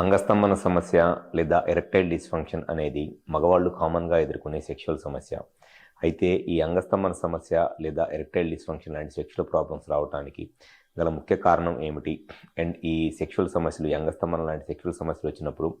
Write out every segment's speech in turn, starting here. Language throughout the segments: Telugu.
అంగస్తంభన సమస్య లేదా ఎరెక్టైల్ డిస్ఫంక్షన్ అనేది మగవాళ్ళు కామన్గా ఎదుర్కొనే సెక్షువల్ సమస్య. అయితే ఈ అంగస్తంభన సమస్య లేదా ఎరెక్టైల్ డిస్ఫంక్షన్ లాంటి సెక్షువల్ ప్రాబ్లమ్స్ రావడానికి గల ముఖ్య కారణం ఏమిటి? అండ్ ఈ సెక్షువల్ సమస్యలు ఈ అంగస్తంభన లాంటి సెక్షువల్ సమస్యలు వచ్చినప్పుడు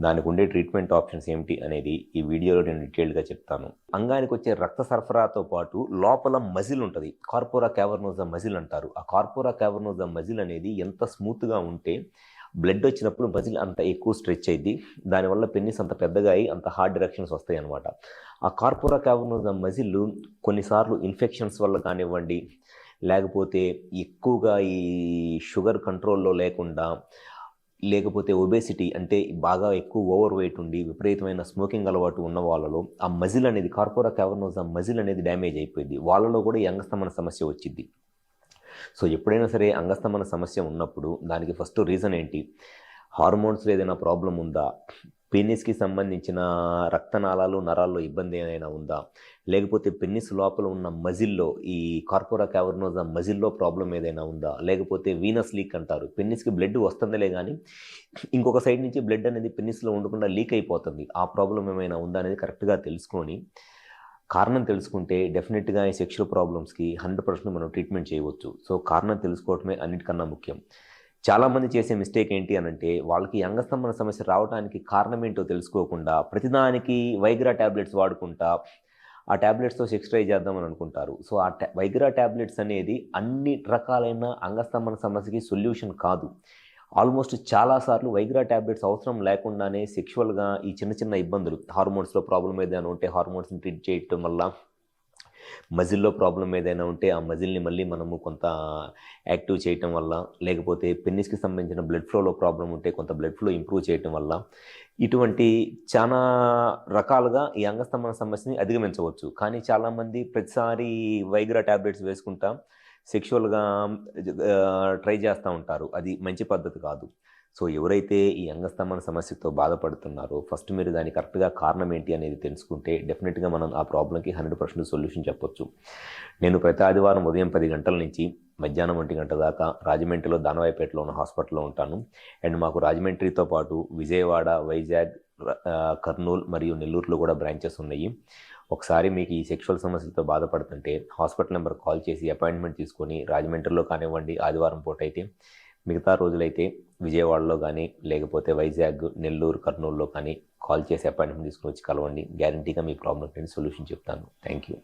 దానికి ఉండే ట్రీట్మెంట్ ఆప్షన్స్ ఏమిటి అనేది ఈ వీడియోలో నేను డీటెయిల్గా చెప్తాను. అంగానికి వచ్చే రక్త సరఫరాతో పాటు లోపల మజిల్ ఉంటుంది. కార్పోరా క్యావర్నోజా మజిల్ అంటారు. ఆ కార్పోరా క్యావర్నోజా మజిల్ అనేది ఎంత స్మూత్గా ఉంటే బ్లడ్ వచ్చినప్పుడు మజిల్ అంత ఎక్కువ స్ట్రెచ్ అయింది దానివల్ల పెన్నిస్ అంత పెద్దగా అయ్యి అంత హార్డ్ డైరెక్షన్స్ వస్తాయి అనమాట ఆ కార్పోరా క్యావర్నోజా మజిల్ కొన్నిసార్లు ఇన్ఫెక్షన్స్ వల్ల కానివ్వండి లేకపోతే ఎక్కువగా ఈ షుగర్ కంట్రోల్లో లేకుండా లేకపోతే ఒబేసిటీ అంటే బాగా ఎక్కువ ఓవర్ వెయిట్ ఉండి విపరీతమైన స్మోకింగ్ అలవాటు ఉన్న వాళ్ళలో ఆ మజిల్ అనేది కార్పోరా క్యావర్నోజా మజిల్ అనేది డ్యామేజ్ అయిపోయింది వాళ్ళలో కూడా ఈ సమస్య వచ్చింది సో ఎప్పుడైనా సరే అంగస్తమన సమస్య ఉన్నప్పుడు దానికి ఫస్ట్ రీజన్ ఏంటి? హార్మోన్స్లో ఏదైనా ప్రాబ్లం ఉందా? పెన్నిస్కి సంబంధించిన రక్తనాళాలు నరాల్లో ఇబ్బంది ఏమైనా ఉందా? లేకపోతే పెన్నిస్ లోపల ఉన్న మజిల్లో ఈ కార్పోరా క్యావర్నోజా మజిల్లో ప్రాబ్లం ఏదైనా ఉందా? లేకపోతే వీనస్ లీక్ అంటారు. పెన్నిస్కి బ్లడ్ వస్తుందిలే కానీ ఇంకొక సైడ్ నుంచి బ్లడ్ అనేది పెన్నిస్లో ఉండకుండా లీక్ అయిపోతుంది. ఆ ప్రాబ్లం ఏమైనా ఉందా అనేది కరెక్ట్గా తెలుసుకొని కారణం తెలుసుకుంటే డెఫినెట్గా ఈ సెక్షువల్ ప్రాబ్లమ్స్కి హండ్రెడ్ పర్సెంట్ మనం ట్రీట్మెంట్ చేయవచ్చు. సో కారణం తెలుసుకోవటమే అన్నిటికన్నా ముఖ్యం. చాలామంది చేసే మిస్టేక్ ఏంటి అని అంటే వాళ్ళకి అంగస్తంభన సమస్య రావడానికి కారణం ఏంటో తెలుసుకోకుండా ప్రతిదానికి వైగ్రా ట్యాబ్లెట్స్ వాడుకుంటా ఆ ట్యాబ్లెట్స్తో సెక్స్ ట్రై చేద్దామని అనుకుంటారు. సో ఆ వైగ్రా ట్యాబ్లెట్స్ అనేది అన్ని రకాలైన అంగస్తంభన సమస్యకి సొల్యూషన్ కాదు. ఆల్మోస్ట్ చాలాసార్లు వైగ్రా ట్యాబ్లెట్స్ అవసరం లేకుండానే సెక్షువల్గా ఈ చిన్న చిన్న ఇబ్బందులు హార్మోన్స్లో ప్రాబ్లం ఏదైనా ఉంటే హార్మోన్స్ని ట్రీట్ చేయటం వల్ల మజిల్లో ప్రాబ్లం ఏదైనా ఉంటే ఆ మజిల్ని మళ్ళీ మనము కొంత యాక్టివ్ చేయటం వల్ల లేకపోతే పెన్నిస్కి సంబంధించిన బ్లడ్ ఫ్లోలో ప్రాబ్లం ఉంటే కొంత బ్లడ్ ఫ్లో ఇంప్రూవ్ చేయటం వల్ల ఇటువంటి చాలా రకాలుగా ఈ అంగస్తంభన సమస్యని అధిగమించవచ్చు. కానీ చాలామంది ప్రతిసారి వైగ్రా ట్యాబ్లెట్స్ వేసుకుంటాం సెక్షువల్గా ట్రై చేస్తూ ఉంటారు. అది మంచి పద్ధతి కాదు. సో ఎవరైతే ఈ అంగస్తంభన సమస్యతో బాధపడుతున్నారో ఫస్ట్ మీరు దాని కరెక్ట్గా కారణం ఏంటి అనేది తెలుసుకుంటే డెఫినెట్గా మనం ఆ ప్రాబ్లంకి హండ్రెడ్ పర్సెంట్ సొల్యూషన్ చెప్పొచ్చు. నేను ప్రతి ఆదివారం ఉదయం పది గంటల నుంచి మధ్యాహ్నం ఒంటి గంట దాకా రాజమండ్రిలో దానవాయిపేటలో ఉన్న హాస్పిటల్లో ఉంటాను. అండ్ మాకు రాజమండ్రితో పాటు విజయవాడ వైజాగ్ కర్నూలు మరియు నెల్లూరులో కూడా బ్రాంచెస్ ఉన్నాయి. ఒకసారి మీకు ఈ సెక్షువల్ సమస్యలతో బాధపడుతుంటే హాస్పిటల్ నెంబర్ కాల్ చేసి అపాయింట్మెంట్ తీసుకొని రాజమండ్రిలో కానివ్వండి ఆదివారం పూట అయితే మిగతా రోజులైతే విజయవాడలో కానీ లేకపోతే వైజాగ్ నెల్లూరు కర్నూలులో కానీ కాల్ చేసి అపాయింట్మెంట్ తీసుకుని వచ్చి కలవండి. గ్యారంటీగా మీ ప్రాబ్లమ్కి నేను సొల్యూషన్ చెప్తాను. Thank you.